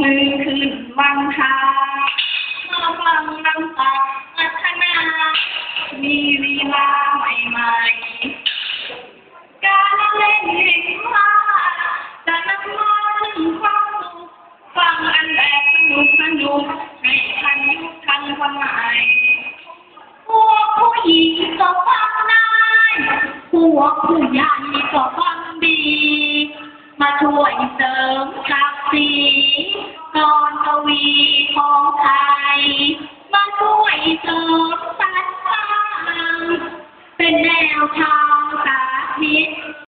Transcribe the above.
มือขึ้นวังทามาฟังน้ำตาพัฒนามี พวกผู้ใหญ่ก็ฟังดี มาช่วยเสริมศักดิ์ศรีนอนทวีของไทย มาช่วยเสริมสัดสร้างเป็นแนวทางสาธิต